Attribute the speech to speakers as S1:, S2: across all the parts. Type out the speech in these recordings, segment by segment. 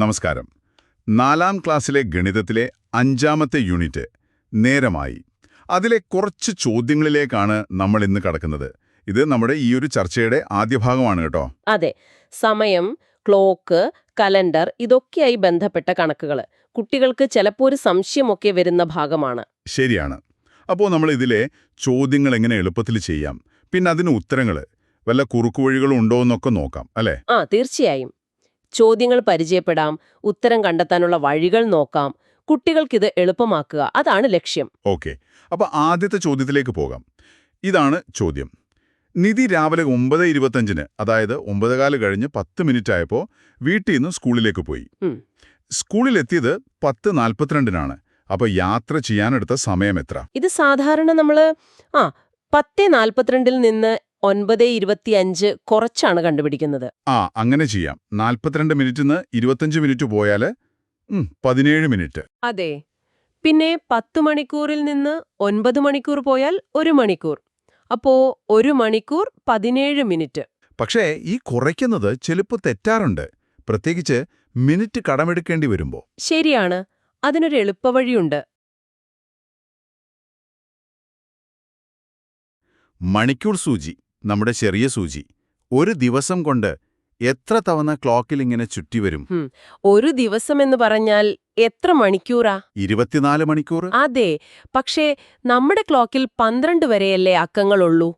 S1: നമസ്കാരം. നാലാം ക്ലാസ്സിലെ ഗണിതത്തിലെ അഞ്ചാമത്തെ യൂണിറ്റ് നേരമായി. അതിലെ കുറച്ച് ചോദ്യങ്ങളിലേക്കാണ് നമ്മൾ ഇന്ന് കടക്കുന്നത്. ഇത് നമ്മുടെ ഈ ഒരു ചർച്ചയുടെ ആദ്യ ഭാഗമാണ് കേട്ടോ.
S2: അതെ. സമയം ക്ലോക്ക് കലണ്ടർ ഇതൊക്കെയായി ബന്ധപ്പെട്ട കണക്കുകൾ കുട്ടികൾക്ക് ചിലപ്പോൾ ഒരു സംശയമൊക്കെ വരുന്ന ഭാഗമാണ്.
S1: ശരിയാണ്. അപ്പോൾ നമ്മൾ ഇതിലെ ചോദ്യങ്ങൾ എങ്ങനെ എളുപ്പത്തിൽ ചെയ്യാം? പിന്നെ അതിന് ഉത്തരങ്ങൾ വല്ല കുറുക്കുവഴികളും ഉണ്ടോ എന്നൊക്കെ നോക്കാം അല്ലേ?
S2: ആ തീർച്ചയായും. ചോദ്യങ്ങൾ പരിചയപ്പെടാം ഉത്തരം കണ്ടെത്താനുള്ള വഴികൾ നോക്കാം. കുട്ടികൾക്കിത് എളുപ്പമാക്കുക. അതാണ് ലക്ഷ്യം.
S1: ഓക്കെ. അപ്പോൾ ആദ്യത്തെ ചോദ്യത്തിലേക്ക് പോകാം. ഇതാണ് ചോദ്യം. നിധി രാവിലെ ഒമ്പത് ഇരുപത്തഞ്ചിന് അതായത് ഒമ്പതുകാൽ കഴിഞ്ഞ് പത്ത് മിനിറ്റ് ആയപ്പോൾ വീട്ടിൽ നിന്ന് സ്കൂളിലേക്ക് പോയി. സ്കൂളിലെത്തിയത് പത്ത് നാൽപ്പത്തിരണ്ടിനാണ് അപ്പോൾ യാത്ര ചെയ്യാനെടുത്ത സമയം എത്ര?
S2: ഇത് സാധാരണ നമ്മൾ ആ പത്ത് നാൽപ്പത്തിരണ്ടിൽ നിന്ന് ഒൻപത് ഇരുപത്തിയഞ്ച് കുറച്ചാണ് കണ്ടുപിടിക്കുന്നത്.
S1: ആ അങ്ങനെ ചെയ്യാം. നാൽപ്പത്തിരണ്ട് മിനിറ്റിന്ന് ഇരുപത്തഞ്ച് മിനിറ്റ് പോയാൽ പതിനേഴ് മിനിറ്റ്.
S2: അതെ. പിന്നെ പത്ത് മണിക്കൂറിൽ നിന്ന് ഒൻപത് മണിക്കൂർ പോയാൽ ഒരു മണിക്കൂർ. അപ്പോ ഒരു മണിക്കൂർ പതിനേഴ് മിനിറ്റ്.
S1: പക്ഷേ ഈ കുറയ്ക്കുന്നത് ചിലപ്പോൾ തെറ്റാറുണ്ട്. പ്രത്യേകിച്ച് മിനിറ്റ് കടമെടുക്കേണ്ടി വരുമ്പോ.
S2: ശരിയാണ്. അതിനൊരു എളുപ്പവഴിയുണ്ട്.
S1: മണിക്കൂർ സൂചി. നമ്മുടെ ചെറിയ സൂചി. ഒരു ദിവസം കൊണ്ട് എത്ര തവണ ക്ലോക്കിൽ ഇങ്ങനെ ചുറ്റി വരും?
S2: ഒരു ദിവസം എന്ന് പറഞ്ഞാൽ എത്ര മണിക്കൂറാ?
S1: ഇരുപത്തിനാല് മണിക്കൂർ?
S2: അതെ. പക്ഷേ നമ്മുടെ ക്ലോക്കിൽ പന്ത്രണ്ട് വരെയല്ലേ അക്കങ്ങളുള്ളൂ.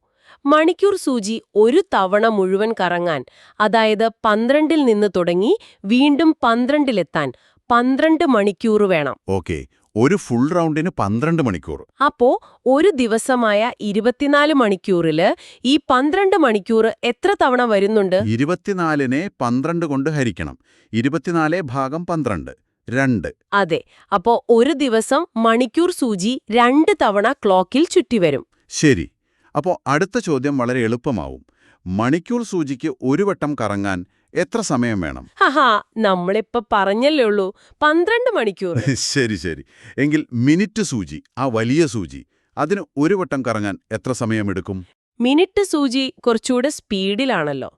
S2: മണിക്കൂർ സൂചി ഒരു തവണ മുഴുവൻ കറങ്ങാൻ അതായത് പന്ത്രണ്ടിൽ നിന്ന് തുടങ്ങി വീണ്ടും പന്ത്രണ്ടിലെത്താൻ പന്ത്രണ്ട് മണിക്കൂർ വേണം.
S1: ഓക്കെ. ഒരു ഫുൾ റൗണ്ടിന് പന്ത്രണ്ട് മണിക്കൂർ.
S2: അപ്പോ ഒരു ദിവസമായ ഇരുപത്തിനാല് മണിക്കൂറിൽ ഈ പന്ത്രണ്ട് മണിക്കൂർ എത്ര തവണ വരുന്നുണ്ട്?
S1: ഇരുപത്തിനാലിനെ പന്ത്രണ്ട് കൊണ്ട് ഹരിക്കണം. ഇരുപത്തിനാല് ഭാഗം പന്ത്രണ്ട്. രണ്ട്.
S2: അതെ. അപ്പോ ഒരു ദിവസം മണിക്കൂർ സൂചി രണ്ട് തവണ ക്ലോക്കിൽ ചുറ്റിവരും
S1: ശരി. അപ്പോ അടുത്ത ചോദ്യം വളരെ എളുപ്പമാവും. മണിക്കൂർ സൂചിക്ക് ഒരു വട്ടം കറങ്ങാൻ എത്ര സമയം വേണം?
S2: ഹാ നമ്മളിപ്പോ പറഞ്ഞല്ലേ ഉള്ളൂ. പന്ത്രണ്ട് മണിക്കൂർ.
S1: ശരി ശരി. എങ്കിൽ മിനിറ്റ് സൂചി ആ വലിയ സൂചി അതിന് ഒരു വട്ടം കറങ്ങാൻ എത്ര സമയമെടുക്കും?
S2: മിനിറ്റ് സൂചി കുറച്ചുകൂടെ സ്പീഡിലാണല്ലോ.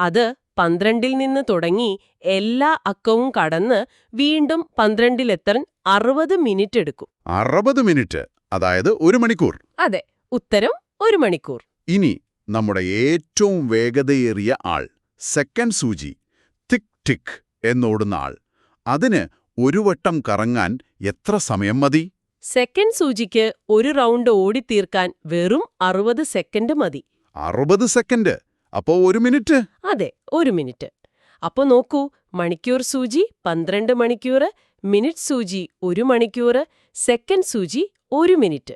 S2: അത് പന്ത്രണ്ടിൽ നിന്ന് തുടങ്ങി എല്ലാ അക്കവും കടന്ന് വീണ്ടും പന്ത്രണ്ടിലെത്താൻ അറുപത് മിനിറ്റ് എടുക്കും.
S1: അറുപത് മിനിറ്റ് അതായത് ഒരു മണിക്കൂർ.
S2: അതെ ഉത്തരം ഒരു മണിക്കൂർ.
S1: ഇനി നമ്മുടെ ഏറ്റവും വേഗതയേറിയ ആൾ. സെക്കൻഡ് സൂചി തിക് ടിക് എന്നോടുന്ന ആൾ. അതിന് ഒരു വട്ടം കറങ്ങാൻ എത്ര സമയം മതി?
S2: സെക്കൻഡ് സൂചിക്ക് ഒരു റൗണ്ട് ഓടിത്തീർക്കാൻ വെറും അറുപത് സെക്കൻഡ് മതി.
S1: അറുപത് സെക്കൻഡ്? അപ്പോ ഒരു മിനിറ്റ്.
S2: അതെ ഒരു മിനിറ്റ്. അപ്പൊ നോക്കൂ മണിക്കൂർ സൂചി പന്ത്രണ്ട് മണിക്കൂർ മിനിറ്റ് സൂചി ഒരു മണിക്കൂർ സെക്കൻഡ് സൂചി ഒരു മിനിറ്റ്.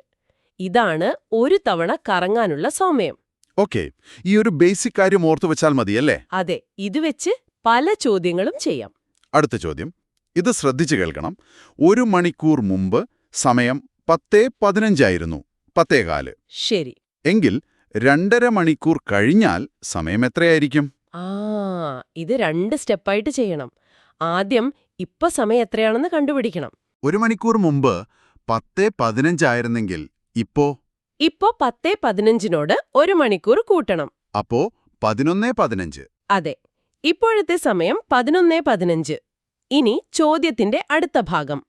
S2: ഇതാണ് ഒരു തവണ കറങ്ങാനുള്ള സമയം.
S1: ഓക്കെ ഈ ഒരു ബേസിക് കാര്യം ഓർത്തു വെച്ചാൽ മതിയല്ലേ
S2: അതെ ഇത് വെച്ച് പല ചോദ്യങ്ങളും ചെയ്യാം.
S1: അടുത്ത ചോദ്യം. ഇത് ശ്രദ്ധിച്ചു കേൾക്കണം. ഒരു മണിക്കൂർ മുമ്പ് സമയം പത്തേ പതിനഞ്ചായിരുന്നു പത്തേകാൽ
S2: ശരി.
S1: എങ്കിൽ രണ്ടര മണിക്കൂർ കഴിഞ്ഞാൽ സമയം എത്രയായിരിക്കും?
S2: ആ ഇത് രണ്ട് സ്റ്റെപ്പായിട്ട് ചെയ്യണം. ആദ്യം ഇപ്പൊ സമയം എത്രയാണെന്ന് കണ്ടുപിടിക്കണം.
S1: ഒരു മണിക്കൂർ മുമ്പ് പത്തേ പതിനഞ്ചായിരുന്നെങ്കിൽ ഇപ്പോ
S2: ഇപ്പോ പത്തേ പതിനഞ്ചിനോട് ഒരു മണിക്കൂർ കൂട്ടണം.
S1: അപ്പോ പതിനൊന്നേ പതിനഞ്ച്.
S2: അതെ. ഇപ്പോഴത്തെ സമയം പതിനൊന്നേ പതിനഞ്ച്. ഇനി ചോദ്യത്തിന്റെ അടുത്ത ഭാഗം.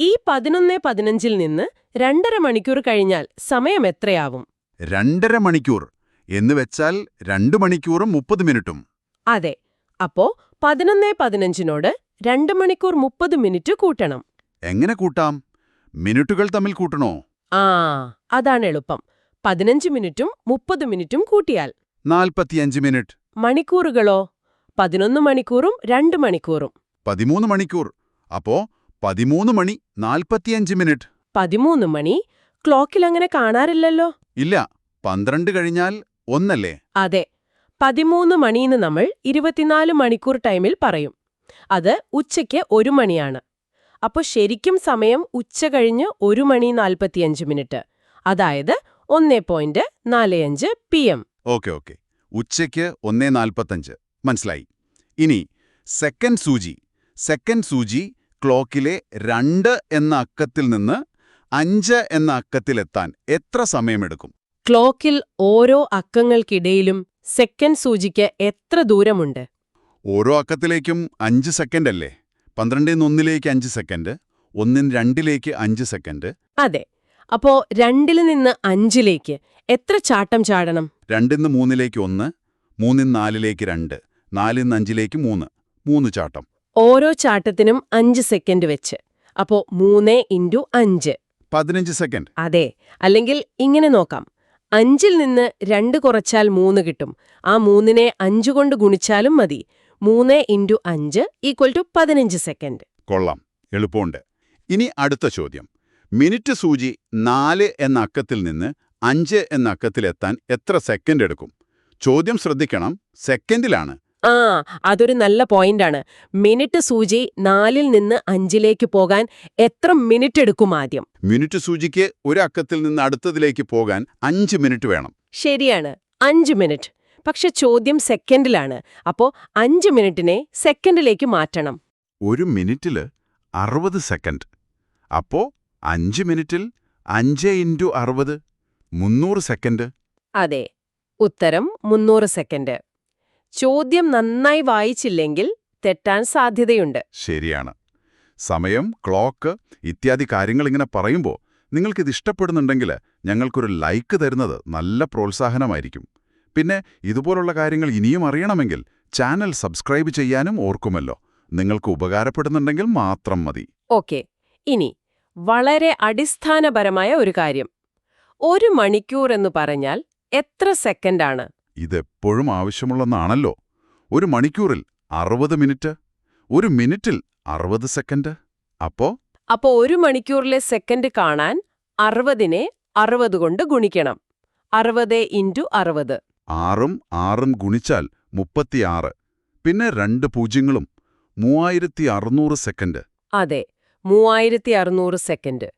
S2: ഈ പതിനൊന്നേ പതിനഞ്ചിൽ നിന്ന് രണ്ടര മണിക്കൂർ കഴിഞ്ഞാൽ സമയം എത്രയാവും?
S1: രണ്ടര മണിക്കൂർ. എന്ന് വെച്ചാൽ രണ്ടു മണിക്കൂറും മുപ്പത് മിനിറ്റും.
S2: അതെ. അപ്പോ പതിനൊന്നേ പതിനഞ്ചിനോട് രണ്ട് മണിക്കൂർ മുപ്പത് മിനിറ്റ് കൂട്ടണം.
S1: എങ്ങനെ കൂട്ടാം? മിനിറ്റുകൾ തമ്മിൽ കൂട്ടണോ?
S2: ആ അതാണ് എളുപ്പം. പതിനഞ്ച് മിനിറ്റും മുപ്പത് മിനിറ്റും കൂട്ടിയാൽ.
S1: നാൽപ്പത്തിയഞ്ച് മിനിറ്റ്.
S2: മണിക്കൂറുകളോ? പതിനൊന്ന് മണിക്കൂറും രണ്ട് മണിക്കൂറും.
S1: പതിമൂന്ന് മണിക്കൂർ. അപ്പോ പതിമൂന്ന് മണി നാൽപ്പത്തിയഞ്ച് മിനിറ്റ്.
S2: പതിമൂന്ന് മണി? ക്ലോക്കിൽ അങ്ങനെ കാണാറില്ലല്ലോ?
S1: ഇല്ല പന്ത്രണ്ട് കഴിഞ്ഞാൽ ഒന്നല്ലേ?
S2: അതെ പതിമൂന്ന് മണിന്ന് നമ്മൾ ഇരുപത്തിനാല് മണിക്കൂർ ടൈമിൽ പറയും. അത് ഉച്ചയ്ക്ക് ഒരു മണിയാണ്. അപ്പോൾ ശരിക്കും സമയം ഉച്ച കഴിഞ്ഞ് ഒരു മണി നാൽപ്പത്തിയഞ്ച് മിനിറ്റ്. അതായത് ഒന്നേ പോയിന്റ് നാല് അഞ്ച് പി എം.
S1: Okay okay. ഉച്ചയ്ക്ക് ഒന്നേ നാൽപ്പത്തഞ്ച് മനസ്സിലായി. ഇനി സെക്കൻഡ് സൂചി. സെക്കൻഡ് സൂചി ക്ലോക്കിലെ രണ്ട് എന്ന അക്കത്തിൽ നിന്ന് അഞ്ച് എന്ന അക്കത്തിലെത്താൻ എത്ര സമയമെടുക്കും?
S2: ക്ലോക്കിൽ ഓരോ അക്കങ്ങൾക്കിടയിലും സെക്കൻഡ് സൂചിക്ക് എത്ര ദൂരമുണ്ട്?
S1: ഓരോ അക്കത്തിലേക്കും അഞ്ച് സെക്കൻഡ് അല്ലേ? പന്ത്രണ്ടിൽ നിന്ന് ഒന്നിലേക്ക് അഞ്ച് സെക്കൻഡ് ഒന്നിന് രണ്ടിലേക്ക് അഞ്ച് സെക്കൻഡ്.
S2: അതെ. അപ്പോ രണ്ടിൽ നിന്ന് അഞ്ചിലേക്ക് എത്ര ചാട്ടം ചാടണം?
S1: രണ്ടിൽ നിന്ന് മൂന്നിലേക്ക് ഒന്ന് മൂന്നിൽ നാലിലേക്ക് രണ്ട് നാലിൽ നിന്ന് അഞ്ചിലേക്ക് മൂന്ന്. മൂന്ന് ചാട്ടം.
S2: ഓരോ ചാട്ടത്തിനും അഞ്ച് സെക്കൻഡ് വെച്ച്. അപ്പോ മൂന്ന് ഇന്റു അഞ്ച്.
S1: പതിനഞ്ച് സെക്കൻഡ്.
S2: അതെ. അല്ലെങ്കിൽ ഇങ്ങനെ നോക്കാം. അഞ്ചിൽ നിന്ന് രണ്ട് കുറച്ചാൽ മൂന്ന് കിട്ടും. ആ മൂന്നിനെ അഞ്ച് കൊണ്ട് ഗുണിച്ചാലും മതി. മൂന്ന് ഇന്റു അഞ്ച് ഈക്വൽ ടു പതിനഞ്ച് സെക്കൻഡ്
S1: കൊള്ളാം. എളുപ്പമുണ്ട്. ഇനി അടുത്ത ചോദ്യം. മിനിറ്റ് സൂചി നാല് എന്ന അക്കത്തിൽ നിന്ന് അഞ്ച് എന്ന അക്കത്തിലെത്താൻ എത്ര സെക്കൻഡ് എടുക്കും? ചോദ്യം ശ്രദ്ധിക്കണം. സെക്കൻഡിലാണ്
S2: ആ അതൊരു നല്ല പോയിന്റാണ് മിനിറ്റ് സൂചി നാലിൽ നിന്ന് അഞ്ചിലേക്ക് പോകാൻ എത്ര മിനിറ്റ് എടുക്കും ആദ്യം?
S1: മിനിറ്റ് സൂചിക്ക് ഒരു അക്കത്തിൽ നിന്ന് അടുത്തതിലേക്ക് പോകാൻ അഞ്ച് മിനിറ്റ് വേണം.
S2: ശരിയാണ്. അഞ്ച് മിനിറ്റ് പക്ഷെ ചോദ്യം സെക്കൻഡിലാണ്. അപ്പോ അഞ്ച് മിനിറ്റിനെ സെക്കൻഡിലേക്ക് മാറ്റണം.
S1: ഒരു മിനിറ്റിൽ അറുപത് സെക്കൻഡ്. അപ്പോ അഞ്ച് മിനിറ്റിൽ അഞ്ച് ഇന്റു അറുപത് മുന്നൂറ് സെക്കൻഡ്.
S2: അതെ ഉത്തരം മുന്നൂറ് സെക്കൻഡ്. ചോദ്യം നന്നായി വായിച്ചില്ലെങ്കിൽ തെറ്റാൻ സാധ്യതയുണ്ട്.
S1: ശരിയാണ്. സമയം ക്ലോക്ക് ഇത്യാദി കാര്യങ്ങൾ ഇങ്ങനെ പറയുമ്പോൾ നിങ്ങൾക്കിത് ഇഷ്ടപ്പെടുന്നുണ്ടെങ്കിൽ ഞങ്ങൾക്കൊരു ലൈക്ക് തരുന്നത് നല്ല പ്രോത്സാഹനമായിരിക്കും. പിന്നെ ഇതുപോലുള്ള കാര്യങ്ങൾ ഇനിയും അറിയണമെങ്കിൽ ചാനൽ സബ്സ്ക്രൈബ് ചെയ്യാനും ഓർക്കുമല്ലോ. നിങ്ങൾക്ക് ഉപകാരപ്പെടുന്നുണ്ടെങ്കിൽ മാത്രം മതി.
S2: ഓക്കെ. ഇനി വളരെ അടിസ്ഥാനപരമായ ഒരു കാര്യം. ഒരു മണിക്കൂർ എന്ന് പറഞ്ഞാൽ എത്ര സെക്കൻഡാണ്?
S1: ഇതെപ്പോഴും ആവശ്യമുള്ളതാണല്ലോ ഒരു മണിക്കൂറിൽ അറുപത് മിനിറ്റ് ഒരു മിനിറ്റിൽ അറുപത് സെക്കൻഡ്. അപ്പോ?
S2: അപ്പോ ഒരു മണിക്കൂറിലെ സെക്കൻഡ് കാണാൻ അറുപതിനെ അറുപത് കൊണ്ട് ഗുണിക്കണം. അറുപത് ഇന്റു അറുപത്.
S1: ആറും ആറും ഗുണിച്ചാൽ മുപ്പത്തിയാറ്. പിന്നെ രണ്ട് പൂജ്യങ്ങളും മൂവായിരത്തി അറുന്നൂറ് സെക്കൻഡ്.
S2: അതെ മൂവായിരത്തി അറുന്നൂറ് സെക്കൻഡ്.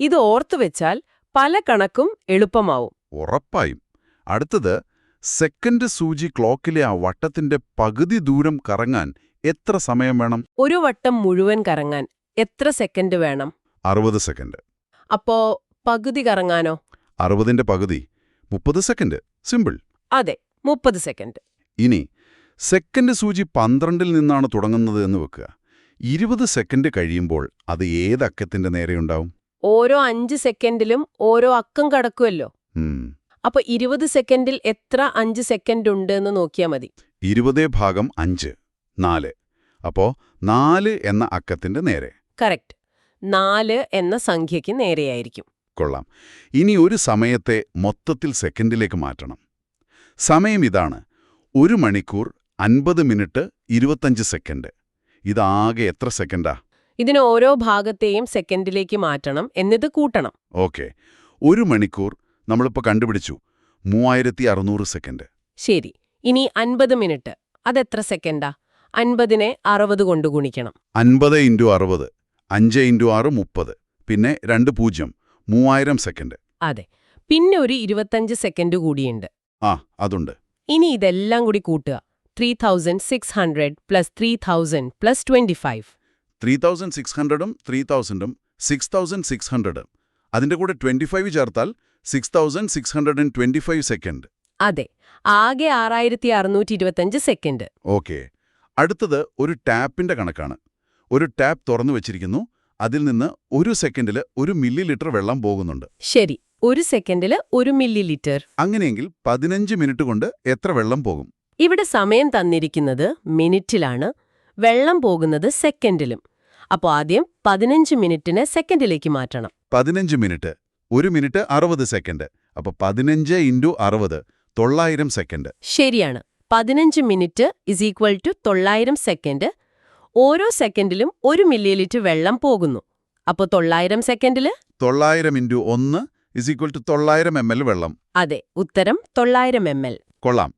S2: ഇത് ഓർത്തു വെച്ചാൽ പല കണക്കും എളുപ്പമാവും.
S1: ഉറപ്പായും. അടുത്തത് സെക്കൻഡ് സൂചി ക്ലോക്കിലെ ആ വട്ടത്തിന്റെ പകുതി ദൂരം കറങ്ങാൻ എത്ര സമയം വേണം?
S2: ഒരു വട്ടം മുഴുവൻ കറങ്ങാൻ എത്ര സെക്കൻഡ് വേണം?
S1: അറുപത് സെക്കൻഡ്.
S2: അപ്പോ പകുതി കറങ്ങാനോ?
S1: അറുപതിന്റെ പകുതി മുപ്പത് സെക്കൻഡ്. സിമ്പിൾ.
S2: അതെ മുപ്പത് സെക്കൻഡ്.
S1: ഇനി സെക്കൻഡ് സൂചി പന്ത്രണ്ടിൽ നിന്നാണ് തുടങ്ങുന്നത് എന്ന് വെക്കുക. ഇരുപത് സെക്കൻഡ് കഴിയുമ്പോൾ അത് ഏത് അക്കത്തിന്റെ നേരെയുണ്ടാവും
S2: ഓരോ അഞ്ച് സെക്കൻഡിലും ഓരോ അക്കം കടക്കുമല്ലോ. അപ്പൊ ഇരുപത് സെക്കൻഡിൽ എത്ര അഞ്ച് സെക്കൻഡ് ഉണ്ട് എന്ന് നോക്കിയാൽ മതി.
S1: ഇരുപതേ ഭാഗം അഞ്ച് നാല്. അപ്പോ നാല് എന്ന അക്കത്തിന്റെ നേരെ.
S2: കറക്റ്റ്. നാല് എന്ന സംഖ്യക്ക് നേരെയായിരിക്കും.
S1: കൊള്ളാം. ഇനി ഒരു സമയത്തെ മൊത്തത്തിൽ സെക്കൻഡിലേക്ക് മാറ്റണം. സമയം ഇതാണ്. ഒരു മണിക്കൂർ അൻപത് മിനിറ്റ് ഇരുപത്തഞ്ച് സെക്കൻഡ്. ഇതാകെ എത്ര സെക്കൻഡാ?
S2: ഇതിന് ഓരോ ഭാഗത്തെയും സെക്കൻഡിലേക്ക് മാറ്റണം എന്നിത് കൂട്ടണം.
S1: ഓക്കെ. ഒരു മണിക്കൂർ നമ്മളിപ്പോൾ കണ്ടുപിടിച്ചു. മൂവായിരത്തി അറുന്നൂറ് സെക്കൻഡ്.
S2: ശരി. ഇനി അൻപത് മിനിറ്റ്. അതെത്ര സെക്കൻഡാ? അൻപതിനെ അറുപത് കൊണ്ട് ഗുണിക്കണം.
S1: അൻപത് ഇന്റു അറുപത്. അഞ്ച് ഇന്റു ആറ് മുപ്പത്. പിന്നെ രണ്ട് പൂജ്യം. മൂവായിരം സെക്കൻഡ്.
S2: അതെ. പിന്നെ ഒരു ഇരുപത്തഞ്ച് സെക്കൻഡ് കൂടിയുണ്ട്.
S1: ആ അതുണ്ട്.
S2: ഇനി ഇതെല്ലാം കൂടി കൂട്ടുക. Three thousand six hundred plus three thousand plus twenty five
S1: three thousand six ഹൺഡ്രഡും three തൗസൻഡും സിക്സ് തൗസൻഡ് സിക്സ് ഹൺഡ്രഡ് അതിന്റെ കൂടെ ട്വന്റി ഫൈവ് ചേർത്താൽ six thousand six hundred and twenty five second
S2: അതെ ആകെ ആറായിരത്തി അറുന്നൂറ്റി ഇരുപത്തഞ്ച് സെക്കൻഡ്
S1: ഓക്കെ. അടുത്തത് ഒരു ടാപ്പിന്റെ കണക്കാണ്. ഒരു ടാപ്പ് തുറന്നു വെച്ചിരിക്കുന്നു. അതിൽ നിന്ന് ഒരു സെക്കൻഡിൽ ഒരു മില്ലി ലിറ്റർ വെള്ളം പോകുന്നുണ്ട്.
S2: ശരി. ഒരു സെക്കൻഡിൽ ഒരു മില്ലി ലിറ്റർ
S1: അങ്ങനെയെങ്കിൽ പതിനഞ്ച് മിനിറ്റ് കൊണ്ട് എത്ര വെള്ളം പോകും?
S2: ഇവിടെ സമയം തന്നിരിക്കുന്നത് മിനിറ്റിലാണ്. വെള്ളം പോകുന്നത് സെക്കൻഡിലും. അപ്പോൾ ആദ്യം പതിനഞ്ച് മിനിറ്റിനെ സെക്കൻഡിലേക്ക് മാറ്റണം.
S1: പതിനഞ്ച് മിനിറ്റ്. ഒരു മിനിറ്റ് അറുപത് സെക്കൻഡ്. അപ്പൊ പതിനഞ്ച് ഇന്റു അറുപത് തൊള്ളായിരം സെക്കൻഡ്.
S2: ശരിയാണ്. പതിനഞ്ച് മിനിറ്റ് ഇസ് ഈക്വൽ ടു തൊള്ളായിരം സെക്കൻഡ്. ഓരോ സെക്കൻഡിലും ഒരു മില്ലി ലിറ്റർ വെള്ളം പോകുന്നു. അപ്പോൾ തൊള്ളായിരം സെക്കൻഡിൽ?
S1: തൊള്ളായിരം ഇന്റു ഒന്ന് ഇസ് ഈക്വൽ ടു തൊള്ളായിരം എം എൽ വെള്ളം.
S2: അതെ ഉത്തരം തൊള്ളായിരം എം എൽ
S1: കൊള്ളാം.